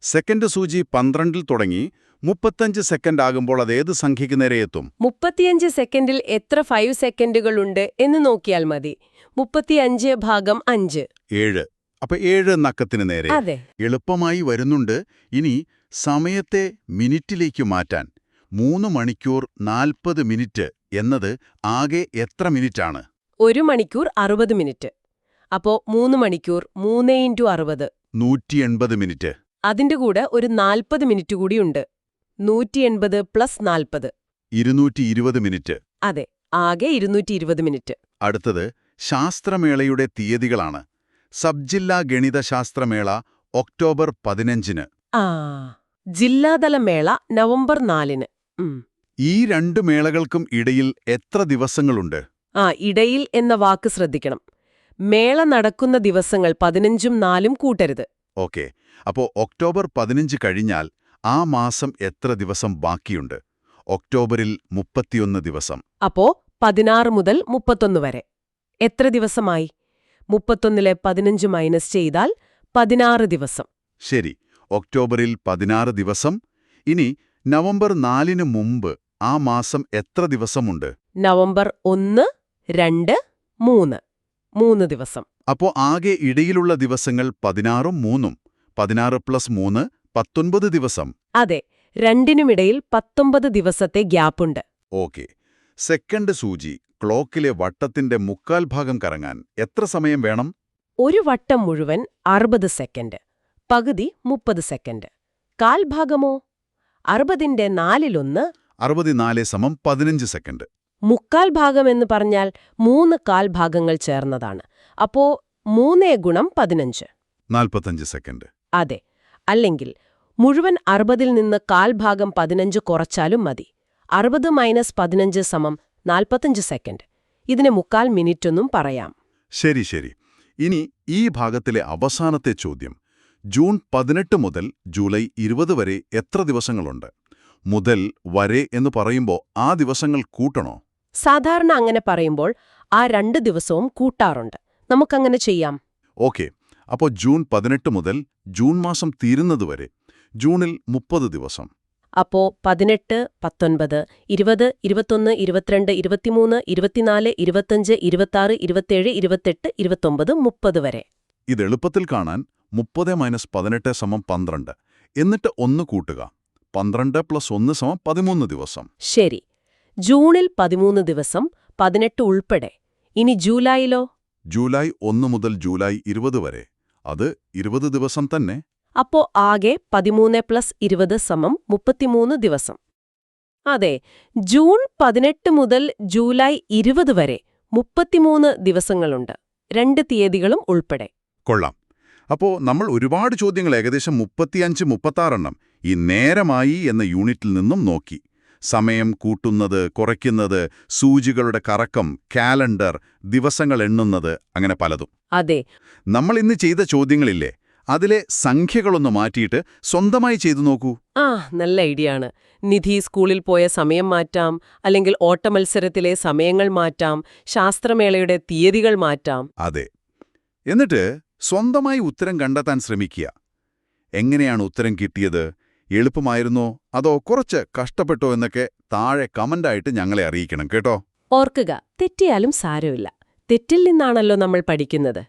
S1: സെക്കൻഡ് സൂചി പന്ത്രണ്ടിൽ തുടങ്ങി മുപ്പത്തഞ്ച് സെക്കൻഡ് ആകുമ്പോൾ അത് ഏത് സംഖ്യയ്ക്ക് നേരെ എത്തും?
S2: മുപ്പത്തിയഞ്ച് സെക്കൻഡിൽ എത്ര ഫൈവ് സെക്കൻഡുകളുണ്ട് എന്ന് നോക്കിയാൽ മതി. മുപ്പത്തിയഞ്ച് ഭാഗം അഞ്ച്.
S1: ഏഴ്. അപ്പൊ ഏഴ് നക്കത്തിന് നേരെ.
S2: അതെ.
S1: എളുപ്പമായി വരുന്നുണ്ട്. ഇനി സമയത്തെ മിനിറ്റിലേക്ക് മാറ്റാൻ മൂന്ന് മണിക്കൂർ നാൽപ്പത് മിനിറ്റ് എന്നത് ആകെ എത്ര മിനിറ്റാണ്?
S2: ഒരു മണിക്കൂർ അറുപത് മിനിറ്റ്. അപ്പോ മൂന്ന് മണിക്കൂർ മൂന്ന് ഇന്റു അറുപത്.
S1: നൂറ്റി എൺപത് മിനിറ്റ്.
S2: അതിന്റെ കൂടെ ഒരു നാൽപ്പത് മിനിറ്റ് കൂടിയുണ്ട് നൂറ്റി എൺപത് പ്ലസ് നാൽപ്പത്.
S1: ഇരുന്നൂറ്റി ഇരുപത് മിനിറ്റ്.
S2: അതെ ആകെ ഇരുന്നൂറ്റി ഇരുപത് മിനിറ്റ്.
S1: അടുത്തത് ശാസ്ത്രമേളയുടെ തീയതികളാണ്. സബ് ജില്ലാ ഗണിതശാസ്ത്രമേള ഒക്ടോബർ പതിനഞ്ചിന്.
S2: ആ ജില്ലാതല മേള നവംബർ നാലിന്.
S1: ഈ രണ്ട് മേളകൾക്കും ഇടയിൽ എത്ര ദിവസങ്ങളുണ്ട്?
S2: ആ ഇടയിൽ എന്ന വാക്ക് ശ്രദ്ധിക്കണം. മേള നടക്കുന്ന ദിവസങ്ങൾ പതിനഞ്ചും നാലും കൂട്ടരുത്.
S1: ഓക്കെ. അപ്പോ ഒക്ടോബർ പതിനഞ്ച് കഴിഞ്ഞാൽ ആ മാസം എത്ര ദിവസം ബാക്കിയുണ്ട്? ഒക്ടോബറിൽ മുപ്പത്തിയൊന്ന് ദിവസം.
S2: അപ്പോ പതിനാറ് മുതൽ മുപ്പത്തൊന്ന് വരെ. എത്ര ദിവസമായി? മുപ്പത്തൊന്നിലെ പതിനഞ്ച് മൈനസ് ചെയ്താൽ പതിനാറ് ദിവസം.
S1: ശരി. ഒക്ടോബറിൽ പതിനാറ് ദിവസം. ഇനി നവംബർ നാലിന് മുമ്പ് ആ മാസം എത്ര ദിവസമുണ്ട്?
S2: നവംബർ ഒന്ന് രണ്ട് മൂന്ന്. മൂന്ന് ദിവസം.
S1: അപ്പോ ആകെ ഇടയിലുള്ള ദിവസങ്ങൾ പതിനാറും മൂന്നും. പതിനാറ് പ്ലസ് മൂന്ന് പത്തൊൻപത് ദിവസം.
S2: അതെ രണ്ടിനുമിടയിൽ പത്തൊമ്പത് ദിവസത്തെ ഗ്യാപ്പുണ്ട്.
S1: ഓക്കെ. സെക്കൻഡ് സൂചി ക്ലോക്കിലെ വട്ടത്തിന്റെ മുക്കാൽ ഭാഗം കറങ്ങാൻ എത്ര സമയം വേണം?
S2: ഒരു വട്ടം മുഴുവൻ അറുപത് സെക്കൻഡ്. പകുതി മുപ്പത് സെക്കൻഡ്. കാൽഭാഗമോ അറുപതിന്റെ നാലിലൊന്ന്.
S1: അറുപതിനാല് സമം പതിനഞ്ച് സെക്കൻഡ്.
S2: മുക്കാൽ ഭാഗം എന്ന് പറഞ്ഞാൽ മൂന്ന് കാൽഭാഗങ്ങൾ ചേർന്നതാണ്. അപ്പോ മൂന്നേ ഗുണം പതിനഞ്ച്.
S1: നാൽപ്പത്തഞ്ച് സെക്കൻഡ്.
S2: അതെ. അല്ലെങ്കിൽ മുഴുവൻ അറുപതിൽ നിന്ന് കാൽഭാഗം പതിനഞ്ച് കുറച്ചാലും മതി. അറുപത് മൈനസ് പതിനഞ്ച് സമം നാൽപ്പത്തഞ്ച് സെക്കൻഡ്. ഇതിന് മുക്കാൽ മിനിറ്റൊന്നും പറയാം.
S1: ശരി ശരി. ഇനി ഈ ഭാഗത്തിലെ അവസാനത്തെ ചോദ്യം. ജൂൺ പതിനെട്ട് മുതൽ ജൂലൈ ഇരുപത് വരെ എത്ര ദിവസങ്ങളുണ്ട്? മുതൽ വരെ എന്ന് പറയുമ്പോൾ ആ ദിവസങ്ങൾ കൂട്ടണോ?
S2: സാധാരണ അങ്ങനെ പറയുമ്പോൾ ആ രണ്ട് ദിവസവും കൂട്ടാറുണ്ട്. നമുക്കങ്ങനെ ചെയ്യാം.
S1: ഓക്കെ. അപ്പോൾ ജൂൺ പതിനെട്ട് മുതൽ ജൂൺ മാസം തീരുന്നതുവരെ ജൂണിൽ മുപ്പത് ദിവസം.
S2: അപ്പോ പതിനെട്ട് പത്തൊൻപത് ഇരുപത് ഇരുപത്തൊന്ന് ഇരുപത്തിരണ്ട് ഇരുപത്തിമൂന്ന് ഇരുപത്തിനാല് ഇരുപത്തഞ്ച് ഇരുപത്താറ് ഇരുപത്തേഴ് ഇരുപത്തെട്ട് ഇരുപത്തൊമ്പത് മുപ്പത് വരെ.
S1: ഇത് എളുപ്പത്തിൽ കാണാൻ മുപ്പത് മൈനസ് പതിനെട്ട് സമം പന്ത്രണ്ട്. എന്നിട്ട് ഒന്ന് കൂട്ടുക. പന്ത്രണ്ട് പ്ലസ് ഒന്ന് സമം പതിമൂന്ന് ദിവസം.
S2: ശരി. ജൂണിൽ പതിമൂന്ന് ദിവസം പതിനെട്ട് ഉൾപ്പെടെ. ഇനി ജൂലൈയിലോ?
S1: ജൂലൈ ഒന്ന് മുതൽ ജൂലൈ ഇരുപത് വരെ. അത് ഇരുപത് ദിവസം തന്നെ.
S2: അപ്പോ ആകെ പതിമൂന്ന് പ്ലസ് ഇരുപത് സമം മുപ്പത്തിമൂന്ന് ദിവസം. അതെ ജൂൺ പതിനെട്ട് മുതൽ ജൂലൈ ഇരുപത് വരെ മുപ്പത്തിമൂന്ന് ദിവസങ്ങളുണ്ട്. രണ്ട് തീയതികളും ഉൾപ്പെടെ.
S1: കൊള്ളാം. അപ്പോ നമ്മൾ ഒരുപാട് ചോദ്യങ്ങൾ ഏകദേശം മുപ്പത്തിയഞ്ച് മുപ്പത്താറെണ്ണം ഈ നേരമായി എന്ന യൂണിറ്റിൽ നിന്നും നോക്കി. സമയം കൂട്ടുന്നത് കുറയ്ക്കുന്നത് സൂചികളുടെ കറക്കം കാലണ്ടർ ദിവസങ്ങൾ എണ്ണുന്നത് അങ്ങനെ പലതും.
S2: അതെ.
S1: നമ്മൾ ഇന്ന് ചെയ്ത ചോദ്യങ്ങളില്ലേ അതിലെ സംഖ്യകളൊന്ന് മാറ്റിയിട്ട് സ്വന്തമായി ചെയ്തു നോക്കൂ.
S2: ആ നല്ല ഐഡിയ ആണ്. നിധി സ്കൂളിൽ പോയ സമയം മാറ്റാം അല്ലെങ്കിൽ ഓട്ടമത്സരത്തിലെ സമയങ്ങൾ മാറ്റാം ശാസ്ത്രമേളയുടെ തീയതികൾ മാറ്റാം.
S1: അതെ. എന്നിട്ട് സ്വന്തമായി ഉത്തരം കണ്ടെത്താൻ ശ്രമിക്കുക. എങ്ങനെയാണ് ഉത്തരം കിട്ടിയത്? എളുപ്പമായിരുന്നോ? അതോ കുറച്ച് കഷ്ടപ്പെട്ടോ എന്നൊക്കെ താഴെ കമന്റായിട്ട് ഞങ്ങളെ അറിയിക്കണം കേട്ടോ?
S2: ഓർക്കുക തെറ്റിയാലും സാരമില്ല. തെറ്റിൽ നിന്നാണല്ലോ നമ്മൾ പഠിക്കുന്നത്.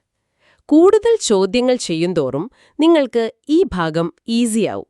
S2: കൂടുതൽ ചോദ്യങ്ങൾ ചെയ്യുന്തോറും നിങ്ങൾക്ക് ഈ ഭാഗം ഈസിയാവും